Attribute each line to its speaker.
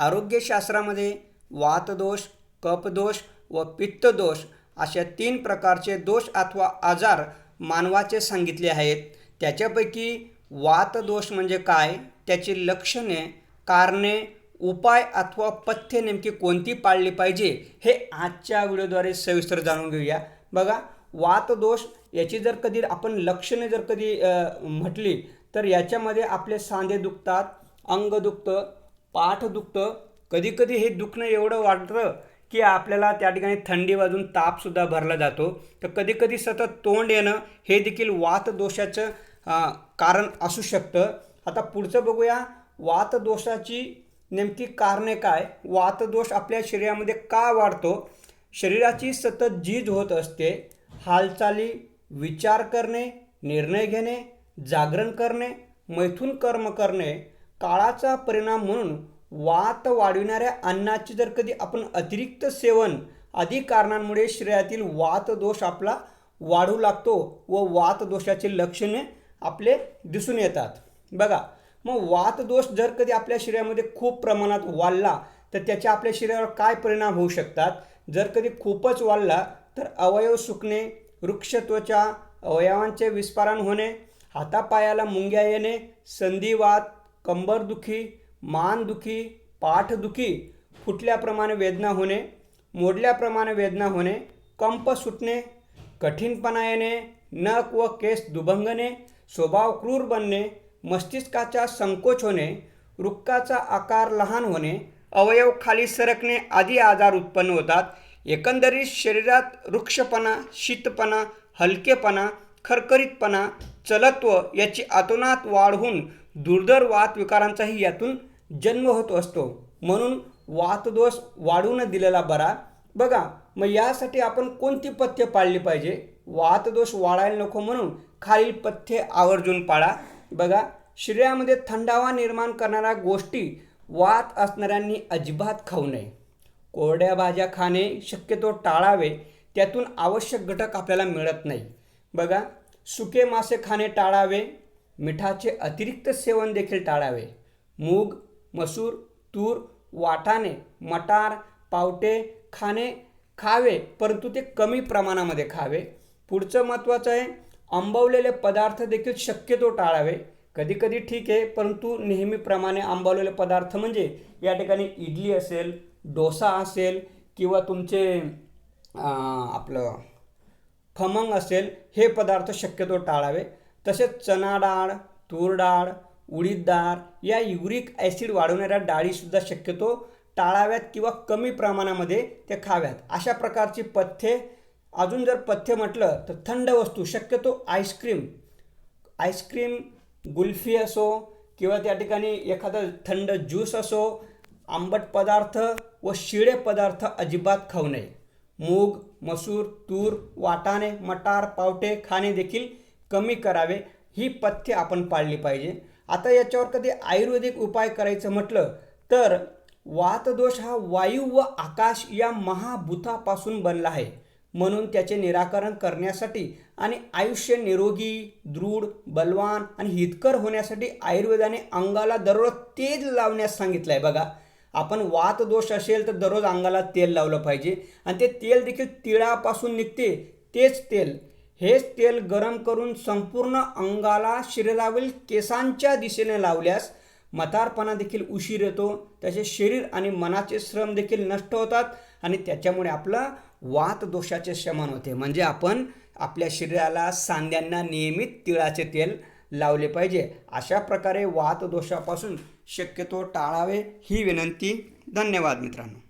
Speaker 1: आरोग्यशास्त्रामध्ये वातदोष कपदोष व पित्तदोष अशा तीन प्रकारचे दोष अथवा आजार मानवाचे सांगितले आहेत. त्याच्यापैकी वातदोष म्हणजे काय? त्याची लक्षणे कारणे उपाय अथवा पथ्य नेमकी कोणती पाळली पाहिजे हे आजच्या व्हिडिओद्वारे सविस्तर जाणून घेऊया. बघा वातदोष याची जर कधी आपण लक्षणे जर कधी म्हटली तर याच्यामध्ये आपले सांधे दुखतात अंग दुखतं पाठ दुखतं. कधीकधी हे दुखणं एवढं वाटतं की आपल्याला त्या ठिकाणी थंडी वाजून तापसुद्धा भरला जातो. तर कधीकधी सतत तोंड येणं हे देखील वातदोषाचं कारण असू शकतं. आता पुढचं बघूया. वातदोषाची नेमकी कारणे काय? वातदोष आपल्या शरीरामध्ये का वाढतो? शरीराची सतत झीज होत असते. हालचाली विचार करणे निर्णय घेणे जागरण करणे मैथून कर्म करणे काळाचा परिणाम म्हणून वात वाढविणाऱ्या अन्नाची जर कधी आपण अतिरिक्त सेवन आदी कारणांमुळे शरीरातील वातदोष आपला वाढू लागतो व वात दोषाचे लक्षणे आपले दिसून येतात. बघा मग वातदोष जर कधी आपल्या शरीरामध्ये खूप प्रमाणात वाढला तर त्याचे आपल्या शरीरावर काय परिणाम होऊ शकतात? जर कधी खूपच वाढला तर अवयव सुकणे वृक्ष त्वचा अवयवांचे विस्फारण होणे हातापायाला मुंग्या येणे संधिवात कंबरदुखी मानदुखी पाठदुखी फुटल्याप्रमाणे वेदना होणे मोडल्याप्रमाणे वेदना होणे कंप सुटणे कठीणपणा येणे नख व केस दुभंगणे स्वभाव क्रूर बनणे मस्तिष्काचा संकोच होणे वृक्काचा आकार लहान होणे अवयव खाली सरकणे आदी आजार उत्पन्न होतात. एकंदरीत शरीरात वृक्षपणा शीतपणा हलकेपणा खरखरीतपणा चलत्व याची अतोनात वाढ होऊन दुर्धर वात विकारांचाही यातून जन्म होत असतो. म्हणून वातदोष वाढून दिलेला बरा. बघा मग यासाठी आपण कोणती पथ्य पाळली पाहिजे? वातदोष वाढायला नको म्हणून खालील पथ्य आवर्जून पाळा. बघा शरीरामध्ये थंडावा निर्माण करणाऱ्या गोष्टी वात असणाऱ्यांनी अजिबात खाऊ नये. कोरड्या भाज्या खाणे शक्यतो टाळावे. त्यातून आवश्यक घटक आपल्याला मिळत नाही. बघा सुके मासे खाणे टाळावे मिठाचे अतिरिक्त सेवन देखील टाळावे. मूग मसूर तूर वाटाणे मटार पावटे खाणे खावे परंतु ते कमी प्रमाणामध्ये खावे. पुढचं महत्त्वाचं आहे आंबवलेले पदार्थ देखील शक्यतो टाळावे. कधीकधी ठीक आहे परंतु नेहमीप्रमाणे आंबवलेले पदार्थ म्हणजे या ठिकाणी इडली असेल डोसा असेल किंवा तुमचे आपलं खमंग असेल हे पदार्थ शक्यतो टाळावे. तसेच चणा डाळ तूर डाळ उडीद डाळ या युरिक ॲसिड वाढवणाऱ्या डाळीसुद्धा शक्यतो टाळाव्यात किंवा कमी प्रमाणामध्ये ते खाव्यात. अशा प्रकारची पथ्ये अजून जर पथ्य म्हटलं तर थंड वस्तू शक्यतो आईस्क्रीम. आईस्क्रीम गुल्फी असो किंवा त्या ठिकाणी एखादा थंड ज्यूस असो आंबट पदार्थ व शिळे पदार्थ अजिबात खाऊ नये. मूग मसूर तूर वाटाणे मटार पावटे खाणे देखील कमी करावे. ही पथ्य आपण पाळली पाहिजे. आता याच्यावर कधी आयुर्वेदिक उपाय करायचं म्हटलं तर वातदोष हा वायू व आकाश या महाभूतापासून बनला आहे. म्हणून त्याचे निराकरण करण्यासाठी आणि आयुष्य निरोगी दृढ बलवान आणि हितकर होण्यासाठी आयुर्वेदाने अंगाला दररोज तेज लावण्यास सांगितलं आहे बघा. आपण वात दोष असेल तर दररोज अंगाला तेल लावलं पाहिजे. आणि ते तेल देखील तिळापासून निघते तेच तेल. हेच तेल गरम करून संपूर्ण अंगाला शरीरावरील केसांच्या दिशेने लावल्यास मतारपणा देखील उशीर येतो त्याचे शरीर आणि मनाचे श्रम देखील नष्ट होतात आणि त्याच्यामुळे आपलं वात दोषाचे शमन होते. म्हणजे आपण आपल्या शरीराला सांध्यांना नियमित तिळाचे तेल लावले पाहिजे. अशा प्रकारे वात दोषापासून शक्यतो टाळावे ही विनंती. धन्यवाद मित्रांनो.